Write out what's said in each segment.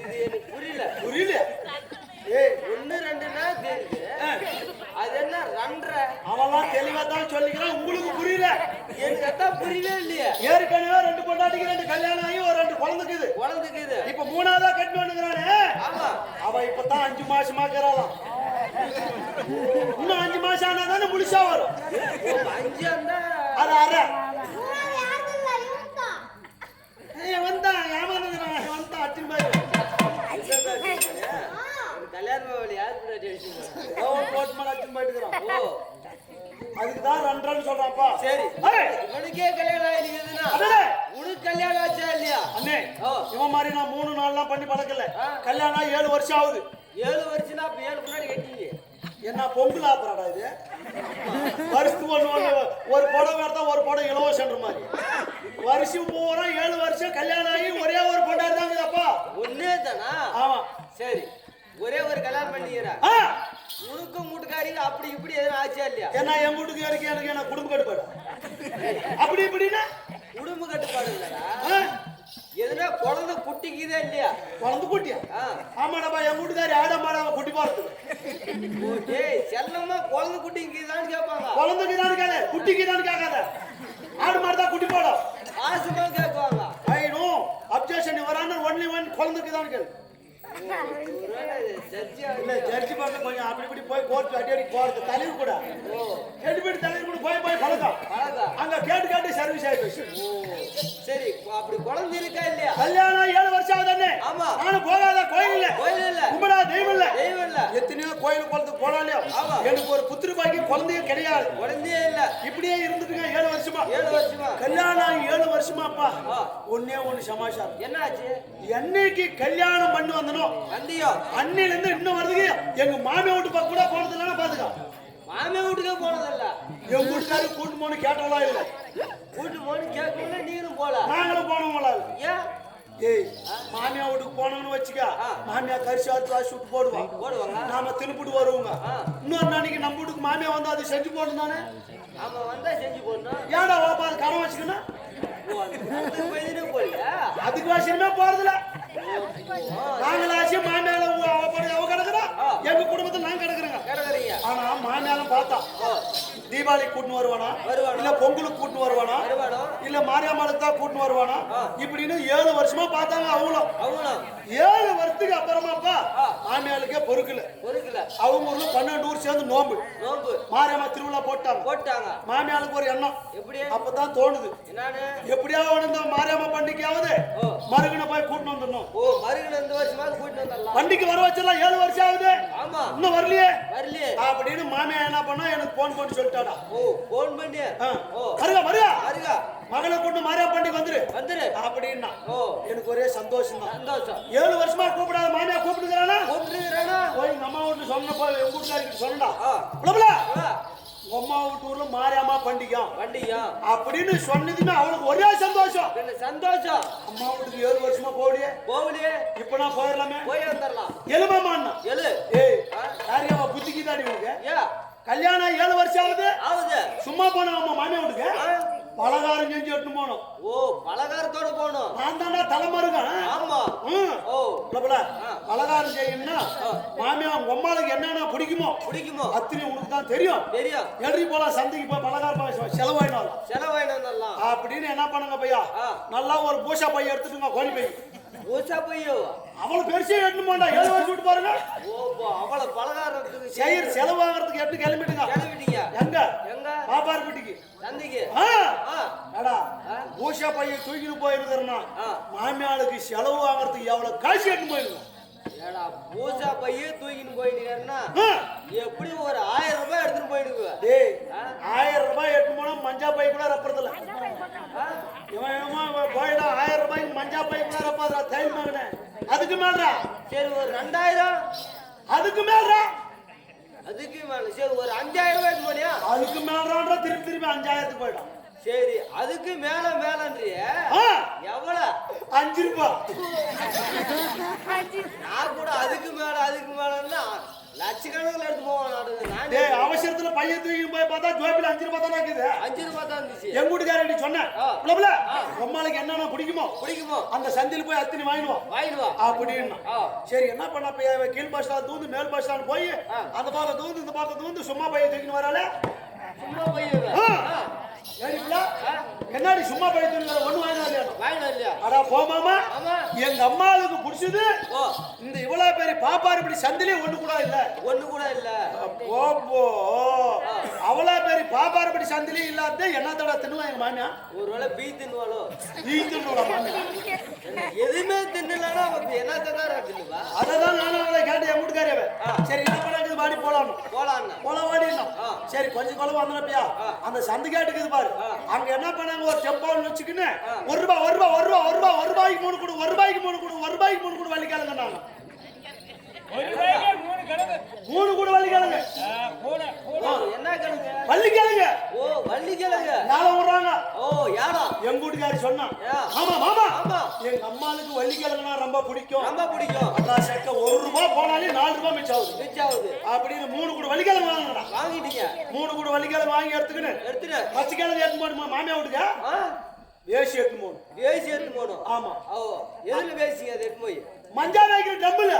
இது எனக்கு புரியல. புரியல ஏய் ஒண்ணு தெரியுது. அது என்ன ரன்ற அவன்லாம் தெளிவா தான் சொல்லிக்கிறான். உங்களுக்கு புரியல. எனக்கு அதான் புரியவே இல்லையே. ஏற்கனவே ரெண்டு பொண்டாட்டிக்கு ரெண்டு கல்யாணம் ஆகி ஒரு ரெண்டு குழந்தைக்குது. குழந்தைக்குது. இப்ப மூணாவதா கட்டி வந்துக்கிறானே ஆமா. அவ இப்பதான் அஞ்சு மாசமா இருக்கிறாளாம். இன்னும் அஞ்சு மாசம் ஆனா தானே முழுசா வரும். அஞ்சு அந்த கல்யாணம் யாரு போட்டு மேல அட்டின் போயிட்டுக்கிறான் ஓ. அதுக்கு தான் ரெண்டரைன்னு சொல்றான்ப்பா. சரி. இவனுக்கே கல்யாணம் ஆயிருக்குதுன்னா. உனக்கு கல்யாணம் ஆச்சா இல்லையா? அண்ணே. இவன் மாதிரி நான் மூணு நாள்லாம் பண்ணி பழக்கல. கல்யாணம் ஏழு வருஷம் ஆகுது. ஏழு வருஷம்னா அப்ப ஏழு முன்னாடி கட்டிங்க. என்ன பொங்கல் ஆப்புறாடா இது? வருஷத்துக்கு ஒண்ணு ஒரு புடவை எடுத்தா ஒரு புடவை இலவசன்ற மாதிரி. வருஷம் பூரா ஏழு வருஷம் கல்யாணம் ஆகி ஒரே ஒரு பொண்டாடி தான் அப்பா ஒன்னே தானா ஆமா. சரி. கல்யாணம் பண்ணிக்கிற. உனக்கும் வீட்டுக்காரிக்கு அப்படி இப்படி எதுவும் ஆச்சா இல்லையா? ஏன்னா என் வீட்டுக்கு எனக்கு என்ன குடும்ப கட்டுப்பாடு? அப்படி இப்படின்னா? குடும்ப கட்டுப்பாடு இல்லடா. ஆ, எதுனா குழந்தை குட்டிக்குதா இல்லையா? குழந்தை குட்டியா. ஆமாடப்பா என் வீட்டுக்காரி ஆட மாடாம குட்டி போறது ஓ, டேய் செல்லம்மா குழந்தை குட்டிக்குதான்னு கேட்பாங்க. குழந்தைக்கு தான் கேளு குட்டிக்கு தான் கேட்காத. ஆடு மாடு தான் குட்டி போடும். ஆசமா கேட்பாங்க. ஐ நோ அப்ஜெக்ஷன் வரான ஒன்லி ஒன் குழந்தைக்கு தான் இல்ல ஜட்ஜி பார்த்து கொஞ்சம் அப்படி இப்படி போய் கோர்ட் அடி அடி போறது தலைவு கூட. கோயில் குளத்துக்கு ஆமா. எனக்கு ஒரு புத்திர பாக்கி குழந்தையும் கிடையாது. குழந்தையே இல்ல. இப்படியே இருந்துட்டுங்க ஏழு வருஷமா. ஏழு வருஷமா? கல்யாணம் ஏழு வருஷமாப்பா. ஒன்னே ஒண்ணு சமாச்சாரம். என்னாச்சு? என்னைக்கு கல்யாணம் பண்ணி வந்தனோ வந்தியோ? அன்னையில இருந்து இன்னும் வருதுக்கு எங்க மாமியா வீட்டு பக்கம் கூட போனது இல்லைன்னா பாத்துக்கோ. மாமியா வீட்டுக்கே போனதில்ல. என் வீட்டுக்காரு கூட்டு போன கேட்டவளா இல்ல. வீட்டு போன கேட்கல நீனும் போல நாங்களும் போனவங்களா ஏன்? ஏய் மாமியா வீட்டுக்கு போனோம்னு வச்சுக்க. மாமியா கரிசி ஆத்து வாசி விட்டு போடுவோம் போடுவாங்க. நாம திருப்பிட்டு வருவோங்க. இன்னொரு நாளைக்கு நம்ம வீட்டுக்கு மாமியா வந்து அது செஞ்சு போடணும் தானே? ஆமா வந்தா செஞ்சு போடணும். ஏன்டா ஓப்பா அது கடன் வச்சுக்கணும்? அதுக்கு வாசியமே போறதில்ல. ஓ, நாங்களாச்சும் மாமியால அவ கிடக்குறா. ஆ. எங்க குடும்பத்துல நான் கிடக்குறீங்க ஆனா மாமியாலும் பார்த்தா. தீபாவளி கூட்டின்னு வருவானா? இல்ல பொங்கலுக்கு கூட்டின்னு வருவானா? இல்ல மாரியம்மாளுக்கு தான் கூட்டின்னு வருவானா. இப்படின்னு ஏழு வருஷமா பார்த்தாங்க அவங்களும். ஏழு வருஷத்துக்கு அப்புறமாப்பா. மாமியாளுக்கே பொறுக்கல. பொறுக்கல. அவங்க ஊர்ல பன்னெண்டு ஊர் சேர்ந்து நோம்பு நோம்பு மாரியம்மா திருவிழா போட்டாங்க. போட்டாங்க. மாமியாளுக்கு ஒரு எண்ணம். அப்பதான் தோணுது. எப்படியாவது இந்த மாரியம்மா பண்டிகையாவது. மருகனை போய் கூட்டின்னு வந்துடணும். பண்டிகை வர வச்சிடலாம் ஏழு வருஷம் ஆகுது. ஆமா. இன்னும் வரலையே. வரலையே அப்படின்னு மாமியா என்ன பண்ணா எனக்கு போன் பண்ணி சொல்லிட்டாடா. ஓ போன் பண்ணி. ஓ. வருகா வருகா. அருகா மகளை கொண்டு மாரியா பண்டிகை வந்துரு. வந்துரு. அப்படின்னா ஓ. எனக்கு ஒரே சந்தோஷம் சந்தோஷம். ஏழு வருஷமா கூப்பிடாத மாமியா கூப்பிடுகிறானா கூப்பிட்டுருக்கிறேனா போய் எங்க அம்மா வீட்டு சொன்னப்போ எங்க வீட்டுக்காரிக்கு சொன்னடா. ஆ. புலபுல ஆ, உங்க அம்மா வீட்டு ஊர்ல மாரியாமா பண்டிகை. வண்டியா அப்படின்னு சொன்னதுமே அவளுக்கு ஒரே சந்தோஷம். என்ன சந்தோஷம்? அம்மா வீட்டுக்கு ஏழு வருஷமா போகலையே. போகலையே. இப்ப நான் போயிடலாமே. போய் வந்துடலாம். எலுமாமான்னா எழு. ஏய் ஆ. யாரையாவா புத்திக்கு தாடி உனக்கு? கல்யாணம் ஏழு வருஷம் ஆகுது. ஆகுது. சும்மா போன அம்மா மாமியா வீட்டுக்கு? பலகாரம் செஞ்சு எடுத்து போனோம். ஓ பலகாரத்தோட போகணும் நான் ஆமா ம் ஆ. பலகாரம் செய்யணும்னா மாமியா உங்க அம்மாளுக்கு என்னென்ன பிடிக்குமோ பிடிக்குமோ? அத்தனை உனக்கு தான் தெரியும். தெரியும். எழுதி போலாம் சந்தைக்கு போய் பலகாரம் செலவாயிட்டு வந்துடலாம் அப்படின்னு என்ன பண்ணுங்க பையா. நல்லா ஒரு பூஷா பைய எடுத்துட்டுங்க கோழி பை ஊசா பொய்யோ அவளை பெருசே எட்டு போண்டா ஏழு வருஷம் விட்டு பாருங்க. அவள பலகாரத்துக்கு செய்யற செலவாகிறதுக்கு எட்டு கிளம்பிட்டுங்க? கிளம்பிட்டீங்க. எங்க? எங்க? பாப்பார் வீட்டுக்கு. ஆ. அடா ஆ. பூஷா பைய தூக்கிட்டு போயிருக்கிறனா. மாமியாளுக்கு செலவு வாங்குறதுக்கு எவ்வளவு காசு எட்டு போயிருங்க ஏடா பூசா பையே தூக்கின்னு போயிட்டீங்கன்னா ஆ. எப்படி ஒரு ஆயிரம் ரூபாய் எடுத்துட்டு போயிடுங்க டேய். ஆயிரம் ரூபாய் எட்டு போனா மஞ்சா பை கூட ரப்புறதில்ல இவன் என்னமோ போயிடா ஆயிரம் ரூபாய்க்கு மஞ்சா பை கூட ரப்பாதுடா தைல் மகனே. அதுக்கு மேல்றா சரி ஒரு ரெண்டாயிரம். அதுக்கு மேல்றா அதுக்கு மேல. சரி ஒரு அஞ்சாயிரம் ரூபாய் எடுத்து போனியா? அதுக்கு மேல்றான்றா திருப்பி திருப்பி அஞ்சாயிரத்துக்கு போயிடும் சரி அதுக்கு மேல மேலன்றிய. எவ்வளவு அஞ்சு ரூபாய் நான் கூட அதுக்கு மேல அதுக்கு மேலன்னா லட்சக்கணக்கில் எடுத்து போவான் அவசரத்துல பையன் தூக்கி போய் பார்த்தா ஜோபில அஞ்சு ரூபாய் தானே இருக்குது? அஞ்சு ரூபாய் தான் இருந்துச்சு. எங்க வீட்டுக்காரடி சொன்னேன். உம்மாளுக்கு என்னென்ன பிடிக்குமோ பிடிக்குமோ? அந்த சந்தில போய் அத்தினி வாங்கிடுவோம். வாங்கிட்டு வா. அப்படின்னு. சரி என்ன பண்ண போய் கீழ் பஸ் ஸ்டாண்ட் தூந்து மேல் பஸ் ஸ்டாண்ட் போய். அந்த பக்கம் தூந்து இந்த பக்கம் தூந்து சும்மா பைய தூக்கின்னு வரால சும்மா பையன் என்னடி சும்மா தூக்கின்னு ஒண்ணு வாங்கினா வாங்கிட்டு இல்லையா அடா போமாமா எங்க அம்மாவுக்கு பிடிச்சது இந்த இவ்வளவு பெரிய பாப்பாரு இப்படி சந்திலே ஒண்ணு கூட இல்ல. ஒண்ணு கூட இல்ல. போப்போ அவ்வளவு பெரிய பாப்பாரு இப்படி சந்திலே இல்லாத என்னத்தோட தின்னுவா எங்க மாமியா? ஒருவேளை பீ தின்னுவாளோ? தின்னுடா மாமியா? எதுவுமே தின்னலன்னா அவன் என்ன தந்தாரா தின்னுவா? அததான் நானும் அவளை கேட்டு என் வீட்டுக்காரியவ சரி என்ன பண்ணாக்குது பாடி போலாம் போலான்னு போல ஆ. சரி கொஞ்சம் கொலம் வந்தனப்பியா அந்த சந்து கேட்டுக்குது பாரு. அங்க என்ன பண்ணாங்க? ஒரு செப்பால் வச்சுக்கின்னு ஒரு ரூபாய் ஒரு ரூபாய் ஒரு ரூபாய் ஒரு ரூபாய் ஒரு ரூபாய்க்கு மூணு கொடு ஒரு ரூபாய்க்கு மூணு கொடு ஒரு ரூபாய்க்கு மூணு கொடு வள்ளிக்கிழங்க நாங்க மூணு கூட வள்ளிக்கிழங்க ஓ, என்ன கிழங்கு? வள்ளிக்கிழங்க ஓ வள்ளி கிழங்கு. நாளை விடுறாங்க. ஓ யாரா? எங்க வீட்டுக்காரி சொன்னான். ஆமா மாமா ஆமா. எங்க அம்மாளுக்கு வள்ளிக்கிழங்குனா ரொம்ப பிடிக்கும். ரொம்ப பிடிக்கும். அண்ணா செக்க ஒரு ரூபாய் போனாலே நாலு ரூபாய் மிச்சம் ஆகுது. மிச்சாவுது அப்படின்னு மூணு கூட வள்ளிக்கிழங்கு வாங்கினடா வாங்கிட்டீங்க. மூணு கூட வள்ளிக்கிழங்கு வாங்கி எடுத்துக்கின்னு எடுத்துட்டு பச்சைக்கிழங்கு எடுத்து போடுமா மாமியா வீட்டுக்கா? ஆ. வேசி எடுத்து போகணும் வேசி எடுத்து போகணும் ஆமா. ஓ எதுல அதை எடுத்து போய்? மஞ்சா வைக்கிற டம்முல.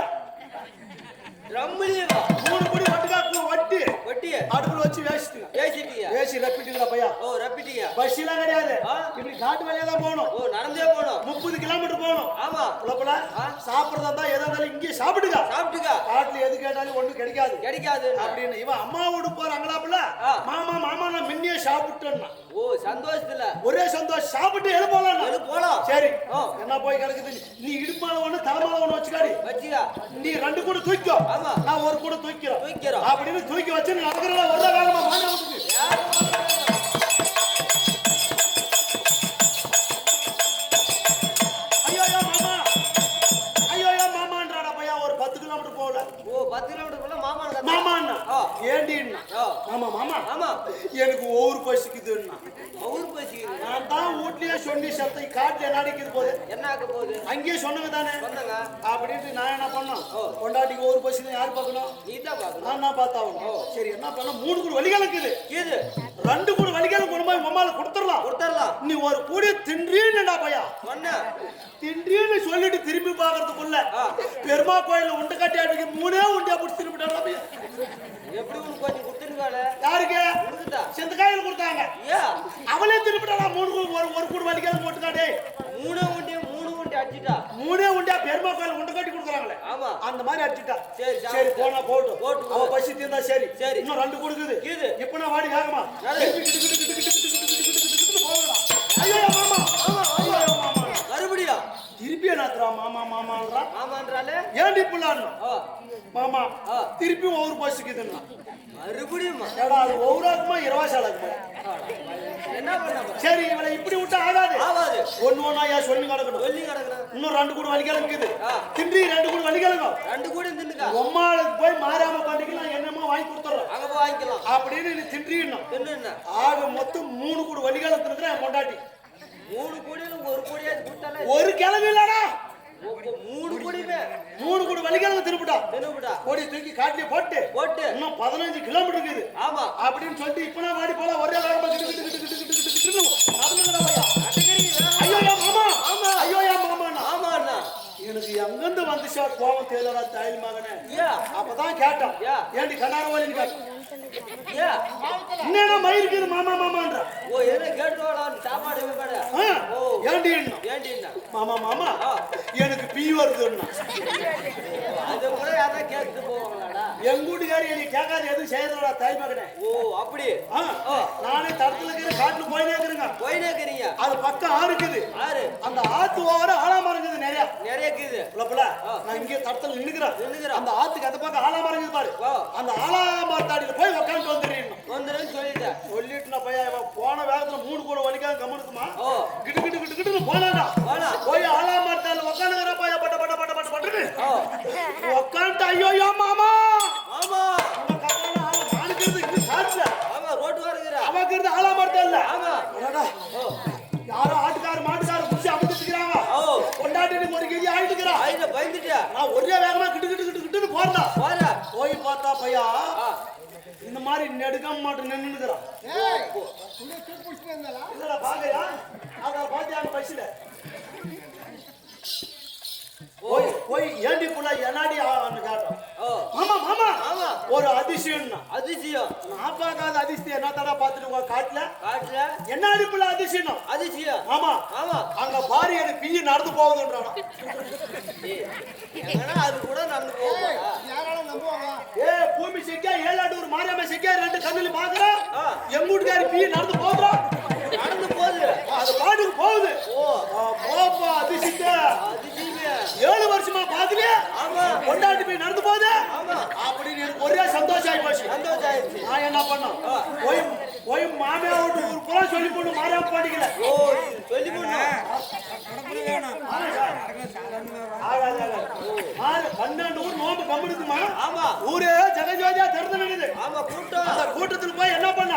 ரம்மிலியே மூணு குடி வட்டுக்காக்கு வட்டி. வட்டி அடுப்புல வச்சு வேசிட்டுங்க வேசிட்டீங்க வேசி ரப்பிட்டுங்கடா பையா? ஓ ரப்பிட்டீங்க பஸ் எல்லாம் கிடையாது. இப்படி காட்டு வழியா தான் போகணும். ஓ நடந்தே போகணும். முப்பது கிலோமீட்டர் போகணும். ஆமா. புலப்புல சாப்பிடுறதா இருந்தா எதா இருந்தாலும் இங்கேயே சாப்பிடுங்க சாப்பிட்டுக்க? காட்டுல எது கேட்டாலும் ஒண்ணும் கிடைக்காது. கிடைக்காது. அப்படின்னு இவன் அம்மா வீடு போறாங்களாப்புல. மாமா மாமா நான் முன்னே சாப்பிட்டேன்னா. ஓ சந்தோஷத்துல. ஒரே சந்தோஷம். சாப்பிட்டு எழு போலாம் எது போலாம். சரி. என்ன போய் கிடக்குது? நீ இடுப்பால ஒண்ணு தலைமால ஒண்ணு வச்சுக்காடி வச்சியா நீ ரெண்டு கூட தூக்கோ. நான் ஒரு கூட தூக்கிறோம். அப்படின்னு தூக்கி வச்சு நீ நடக்கிறதா ஒரு வேகமா மாня சொல்லி சத்தை காட்டுல நடிக்கிறது போது. என்ன ஆக்க போகுது அங்கேயே சொன்னங்க தானே. சொன்னங்க அப்படின்ட்டு நான் என்ன பண்ணோம். கொண்டாட்டிக்கு ஒரு பசி யார் பார்க்கணும்? நீ தான் பாக்கணும் நான் தான் பார்த்தாகணும். சரி என்ன பண்ண மூணு கூட வலிகலக்குது இது ரெண்டு கூட வலிகல கொண்டு போய் மம்மால கொடுத்துடலாம். கொடுத்துடலாம். நீ ஒரு கூடி தின்றீன்னுடா பையா? தின்றீன்னு சொல்லிட்டு திரும்பி பார்க்கறதுக்குள்ள ஆ. பெருமா கோயில்ல உண்டை கட்டி அடிக்க மூணே உண்டியா பிடிச்சி திரும்பிட்டாடா பையா எப்படி உனக்கு கொஞ்சம் கொடுத்துருக்காள யாருக்கு? செந்த காயில் கொடுத்தாங்க. அவளே திரும்பிட்டாடா மூணு ஒரு ஒரு கூட வலிகல போட்டுக்காடே மூணு உண்டி மூணு உண்டி அடிச்சிட்டா? மூணே உண்டியா பெருமா கோயில் உண்டை கட்டி கொடுக்குறாங்களே. ஆமா. அந்த மாதிரி அடிச்சுட்டா. சரி, சரி. போனா போட்டு. போ. அவ பசி தீர்ந்தா சரி. சரி. இன்னும் ரெண்டு கொடுக்குது இது. இப்ப நான் வாடி நடு. ஐயோ மாமா. திருப்பி என்னத்துறா மாமா மாமான்றா? ஆமான்றாலே ஏன்டி புள்ளான்னு மாமா. திருப்பி ஒவ்வொரு பசிக்குதுன்னா மறுபடியுமா ஏடா அது ஒவ்வொரு ஆக்குமா இருபது ஆகுமா என்ன பண்ண? சரி இவளை இப்படி விட்டா ஆகாது. ஆவாது ஒண்ணு ஒண்ணா ஏன் சொல்லி கிடக்கணும் சொல்லி கிடக்குறேன் இன்னும் ரெண்டு கூட வலிக்கிழங்குது ஆ. தின்றி ரெண்டு கூட வலிக்கிழங்கும் ரெண்டு கூட தின்னுக்கா? உம்மாளுக்கு போய் மாறாம பண்ணிக்கலாம் என்னமோ வாங்கி கொடுத்துட்றோம் அங்க போய் வாங்கிக்கலாம். அப்படின்னு நீ தின்றிடணும் தின்னு ஆக மொத்தம் மூணு கூட தின்னுக்கிறேன் என் பொண்டாட்டி. மூணு கோடியில ஒரு கோடியாச்சு கொடுத்தாலே ஒரு கிழங்கு இல்லடா. மூணு கோடியுமே. மூணு கூட வலிகாலம் திருப்பிட்டா தின்னுபிட்டா கோடி தூக்கி காட்டிலே போட்டு போட்டு. இன்னும் பதினஞ்சு கிலோமீட்டர் இருக்குது. ஆமா. அப்படின்னு சொல்லிட்டு இப்ப நான் வாடி போல ஒரே வேகமா கிட்டு கிட்டு கிட்டு கிட்டு கோவம் தேலரா தாய் மகனே அப்பதான் கேட்டான். ஏண்டி கண்ணார வலின்னு கேட்டான் என்னடா மயிருக்குது மாமா மாமான்ற? ஓ என்ன கேட்டு வாடா சாப்பாடு ஓ. ஏண்டி ஏண்டி மாமா மாமா. எனக்கு பீ வருதுன்னா அது கூட யாரா கேட்டு போவாங்களாடா. எங்க வீட்டுக்காரி என்னை கேட்காத எதுவும் செய்யறதா தாய் மகனே ஓ அப்படி. நானே தடத்துல இருக்கிற காட்டுல போயினே இருக்கிறேங்க. போயினே இருக்கிறீங்க. அது பக்கம் ஆறு இருக்குது. ஆறு. அந்த ஆத்து ஓவர ஆலாமரம் இருக்குது புலப்புல. நான் இங்கே தடத்துல நின்னுக்கிறேன். நின்னுக்கிறேன். அந்த ஆத்துக்கு அந்த பக்கம் ஆலாமரம் இருக்குது பாரு. வா. அந்த ஆலாமரத்தாடியில போய் உட்காந்து வந்துடுறேன். வந்துடுன்னு சொல்லிட்டேன் சொல்லிட்டு நான் பையன் போன வேகத்துல மூணு கூட வலிக்காம கம்முனுக்குமா? கிட்டு கிட்டு கிட்டு கிட்டுன்னு போனாடா போனா. போய் ஆலாமரத்தால உட்காந்துக்கிற பையா பட்ட பட்ட பட்ட பட்ட பட்டுன்னு. ஓ. உட்காந்து ஐயோ மாமா. ஆமா உங்க கப்பல்ல ஆள மானுக்கிறது இது காட்டுல. ஆமா ரோட்டுக்கார இருக்கிறா அவங்கிறது ஆலாமரத்தா இல்ல. ஆமா. ஒரு வேகமா கிட்டு கிட்டு கிட்டு கிட்டுன்னு போறேன் போற. போய் பார்த்தா பையா இந்த மாதிரி நெடுக்காம மாட்டு நின்னுக்கிறான் பாக்கையா அத பாத்தியா பைசில? போய் போய் ஏண்டி புள்ள என்னாடி ஆன்னு கேட்டோம். ஓ. மாமா மாமா ஆமா. ஒரு அதிசயம்னா. அதிசயம். நான் பார்க்காத அதிசயம் என்ன தடா பார்த்துட்டு உங்க காட்டுல? காட்டுல? என்ன அடிப்புல அதிசயம் அதிசயம். ஆமா. ஆமா. அங்க பாரு எனக்கு பிய்ய நடந்து போகுதுன்றானா. அது கூட நடந்து ஏய் போகுதா? யாரால நம்புவாங்க ஏ பூமி செக்கா ஏழாட்டூர் மாரியம்மா செக்கா ரெண்டு கண்ணுல பாக்குறா? ஆ. எங்க வீட்டுக்காரி பிய்ய நடந்து போகுதா நடந்து போகுது. அது பாட்டுக்கு போகுது. ஓ. போப்பா அதிசயத்தை. அதிசயமே. ஏழு வருஷமா ஆமா. கொண்டாடி போய் நடந்து ஆமா. அப்படின்னு எனக்கு ஒரே சந்தோஷம் ஆகி போச்சு நான் என்ன பண்ணோம்? போய் போய் மாமியா விட்டு ஒரு புறம் சொல்லி போட்டு மாரியா பாட்டிக்கல ஓ சொல்லி பன்னெண்டு ஊர் நோம்பு கம்முனுக்குமா ஆமா. ஊரே ஜெகஜோதியா திறந்து நடக்குது ஆமா கூட்டம். அந்த கூட்டத்துல போய் என்ன பண்ண.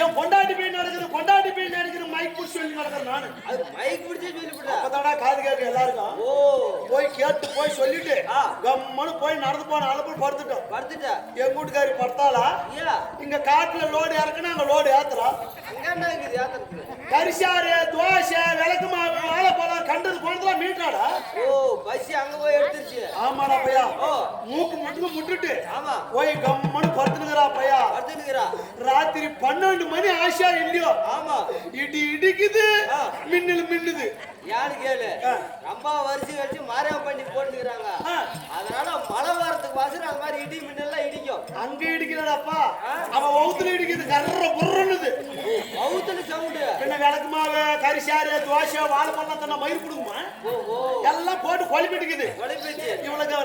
என் கொண்டாடி போய் நடக்குது கொண்டாடி போய் நடக்குது மைக் புடிச்சு சொல்லி நடக்குது நானு. அது மைக் பிடிச்சே சொல்லி அப்பதாடா காது கேட்க எல்லாருக்கும். ஓ. போய் கேட்டு போய் சொல்லிட்டு. கம்மனு போய் நடந்து போன அளப்பு படுத்துட்டோம். படுத்துட்டா? எங்க வீட்டுக்காரி படுத்தாளா? இங்க காட்டுல லோடு இறக்குனா அங்க லோடு ஏத்துறா. அங்க என்ன இருக்குது? யாத்திரத்துக்கு கரிசாரு தோசை விளக்கு மாவு வாழைப்பழம் கண்டது போனதெல்லாம் மீட்டாடா ஆமாடா பையா? மூக்கு முட்டுக்கு முட்டுட்டு. ஆமா. போய் கம்மனு படுத்துனுக்குறா பையா? ராத்திரி பன்னெண்டு மணி ஆசா இல்லையோ? ஆமா. இடி இடிக்குது. மின்னல் மின்னுது. யாரு கேளு. ரொம்ப வரிசை வச்சு மாரியம் பண்ணி போட்டுக்கிறாங்க. அதனால மழை வரத்துக்கு வாசல் அந்த மாதிரி இடி மின்னல்லாம் இடிக்கும். அங்க இடிக்கிறடாப்பா. அவன் வவுத்துல இடிக்குது கர்ற புர்றன்னுது மவுத்துல சவுண்டு. பின்ன விளக்கு மாவு கரிசாரு தோசை வாழைப்பழம் தன்னை மயிர் கொடுக்குமா எல்லாம் போட்டு குழப்பிட்டுக்குது ராத்திரி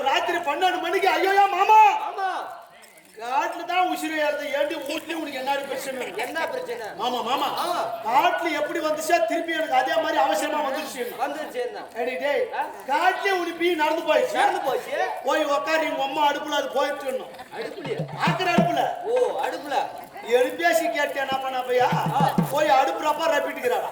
பன்னெண்டு மணிக்கு ஐயோயா மாமா! காட்டுல தான் உசிறு ஏறுது ஏண்டி வீட்லயும் உனக்கு என்ன பிரச்சனை? என்ன பிரச்சனை? மாமா மாமா. காட்டுல எப்படி வந்துச்சா திருப்பி எனக்கு அதே மாதிரி அவசரமா வந்துருச்சு வந்துருச்சு அடி டேய் காட்டுல உனக்கு நடந்து போயிடுச்சு. நடந்து போச்சு? போய் உக்காரி உங்க அம்மா அடுப்புல அது போயிட்டு அடுப்புலயா? ஆக்கிற அடுப்புல. ஓ அடுப்புல? எழுப்பேசி கேட்டேன் என்ன பண்ண பையா போய் அடுப்புறப்ப ரப்பிட்டுக்கிறாடா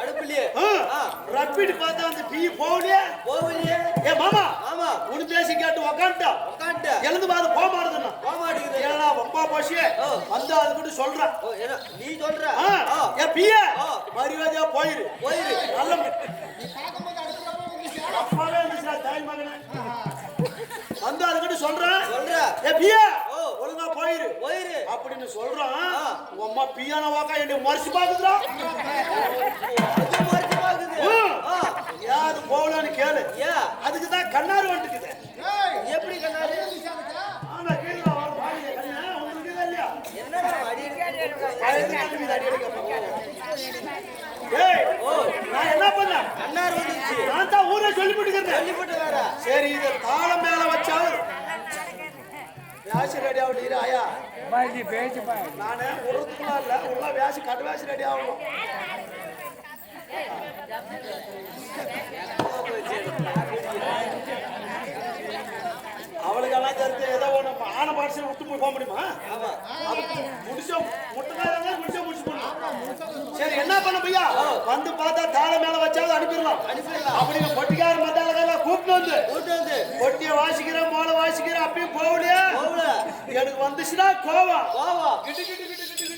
அடுப்புலயே? ஆ. ரப்பிட்டு பார்த்தா அந்த டீ போகலையே? போகலையே. ஏ மாமா ஆமா உனி பேசி கேட்டு உக்காந்துட்டான் உட்காந்துட்ட எழுந்து பாது போக மாட்டேதுன்னா. போக மாட்டேங்குது ஏன்னா ரொம்ப போச்சு. வந்து அதுக்கிட்ட சொல்றேன் நீ சொல்ற? ஆ, ஆ. ஏ பிய? ஆ. மரியாதையா போயிரு. போயிரு. நல்ல அப்பாவே இருந்துச்சுடா, தாய் மகனே. வந்து அதுக்கிட்ட சொல்றேன் சொல்ற. ஏ பிய? போயிரு போயிரு அப்படின்னு சொல்றான். உங்க அம்மா பியான வாக்கா என்னை மறைச்சு பாக்குதுடா மறைச்சு பாக்குது ஏன் போகலன்னு கேளு. ஏன் அதுக்கு தான் கண்ணாரு வந்துக்குது ஏய். எப்படி அதுக்கு ஆனா கண்ணு, உங்களுக்கு இல்லையா? என்ன அடி நான் என்ன பண்ணேன்? கண்ணார் நான் தான் ஊரை சொல்லிவிட்டு வேற சரி இத தாளம் மேல வச்சாவது வேசி ரெடி ஆகணும் ஆயா. நானே உரத்துக்குள்ள இல்ல உள்ள வேசி கட்டு ரெடி ஆகணும். அவளுக்கெல்லாம் தெரிஞ்சு ஏதோ ஒண்ணு ஆன பாடிச்சு விட்டு போய் போக முடியுமா? ஆமா அது முடிச்ச முட்டைக்காரங்க முடிச்ச முடிச்சு போடணும் சரி என்ன பண்ண பையா? வந்து பார்த்தா தாளம் மேல வச்சாவது அனுப்பிடலாம். அப்படின்னு பொட்டிக்கார மத்தாளக்கார கூப்பிட்டு வந்து கூட்டு வந்து. பொட்டிய வாசிக்கிறேன் மோளை வாசிக்கிறேன் அப்பயும் போகலையா போகல எனக்கு வந்துச்சுன்னா கிட்டு கிட்டு கிட்டு கிட்டு கிட்டு கிட்டு.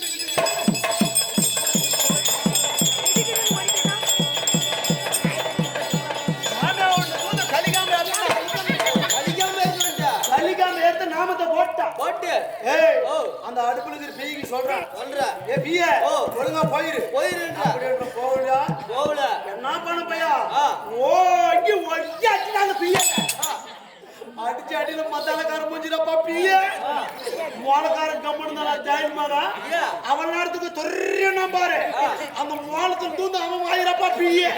அந்த அடுப்புல இருக்கிற பேய்க்கு சொல்றேன் சொல்ற. ஏ பிய ஓ. ஒழுங்கா போயிரு. போயிருன்றா. அப்படின்னு போகலையா? போகல. என்ன பண்ண பையா? ஆ. ஓ இங்க ஒய்யா அடிச்சாங்க பிய. அடிச்சு அடியில மத்தாலக்கார மூஞ்சிடப்பா பிய. மோளக்கார கம்மனு தான் ஜாயின் ஐயா. அவன் நேரத்துக்கு தொரிய நம்பாரு அந்த மோளத்தில் தூந்து அவன் வாயிரப்பா பிய.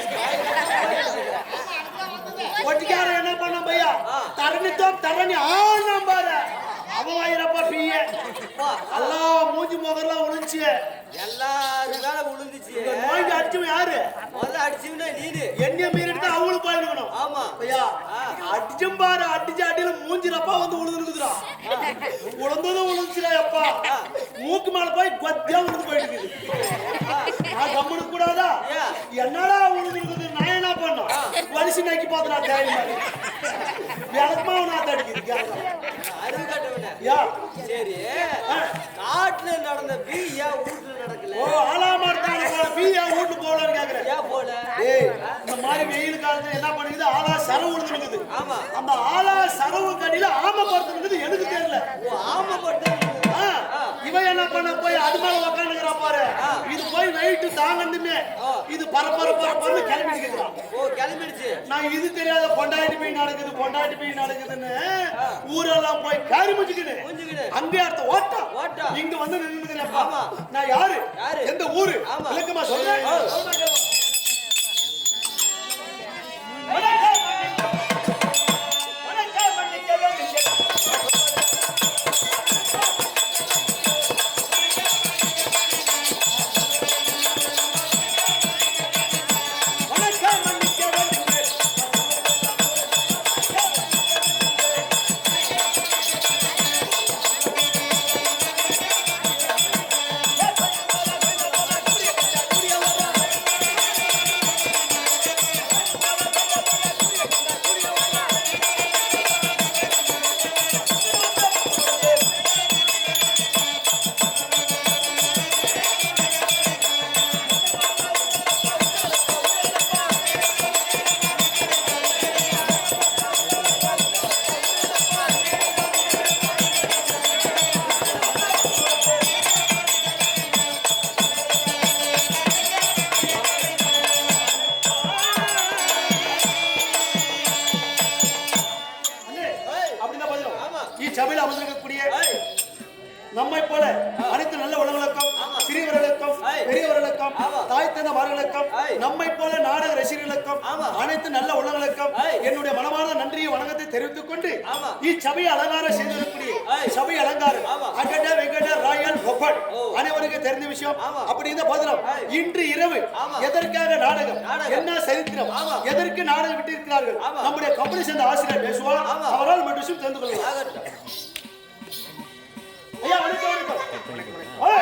ஒட்டிக்கார என்ன பண்ண பையா? தரணித்தோம் தரணி ஆ நம்பாரு அவன் வாயிரப்பா பிய. எல்லாம் மூஞ்சி முதல்லாம் உழிச்சு எல்லாரும் மேல விழுந்துச்சு இந்த நோய்க்கு அடிச்சவன் யாரு? முதல்ல அடிச்சுன்னா நீனு. என்னைய மீறிட்டு தான் அவங்களும் போயிருக்கணும் ஆமா. ஐயா. அடிச்சும் பாரு அடிச்ச அடியில மூஞ்சிரப்பா வந்து உழுதுருக்குதுடா உளுந்ததும் உழுந்துச்சுடா அப்பா. மூக்கு மேல போய் கொத்தியா உழுந்து போயிட்டு நான் கம்முனு கூடாதா? என்னடா உழுதுருக்குது நான் என்ன பண்ணோம் வலி அரிசி நக்கி பார்த்து நான் தேவை மாதிரி விளக்கமா நான் தடிக்குது அறிவு கட்டவன யா சரி. காட்டுல நடந்த பீ ஏன் வீட்டுல நடக்கல. ஓ ஆலாமரத்தான போல. பீ என் வீட்டு கேக்குறேன். ஏன் போல. இந்த மாதிரி வெயில் காலத்துல என்ன பண்ணுது? ஆளா சரவு விழுந்துருக்குது ஆமா. அந்த ஆளா சரவு கடியில ஆம படுத்துருக்குது எனக்கு தெரியல. ஓ ஆமா இவன் என்ன பண்ண? போய் அது மேல உக்காந்துக்கிறா பாரு. இது போய் வெயிட் தாங்கணுமே. இது பரபர பரப்பரன்னு கிளம்பி நிக்கிறான் ஓ கிளம்பிடுச்சு. நான் இது தெரியாத பொண்டாட்டி போய் நடக்குது பொண்டாட்டி போய் நடக்குதுன்னு ஊரெல்லாம் போய் காரி முடிச்சுக்கின்னு புரிஞ்சுக்கிடு அங்கே அடுத்த ஓட்டா ஓட்டா. இங்க வந்து நின்னுக்கிறேன். நான் யாரு? யாரு? எந்த ஊரு. விளக்கமா சொல்றேன். நம்மை போல அனைத்து நல்ல உலகளுக்கும். சிறியவர்களுக்கும். பெரியவர்களுக்கும். தாய் தந்தமார்களுக்கும் ஐய். நம்மை போல நாடக ரசிகர்களுக்கும். அனைத்து நல்ல ஐய். என்னுடைய மனமார்ந்த நன்றியை வணக்கத்தை தெரிவித்துக் கொண்டு ஆமா. இச்சபை அலங்காரம் செய்திருக்கக்கூடிய. சபை அலங்காரம். அகட வெங்கட ராயல் பொப்பன். அனைவருக்கும் தெரிந்த விஷயம். அப்படி இந்த பதிலம். இன்று இரவு. எதற்காக நாடகம். என்ன சரித்திரம். எதற்கு நாடகம் விட்டிருக்கிறார்கள். நம்முடைய கம்பெனி சேர்ந்த ஆசிரியர் பேசுவார். அவரால் மட்டும் தெரிந்து கொள்ளலாம் ஐயா வணக்கம் வணக்கம்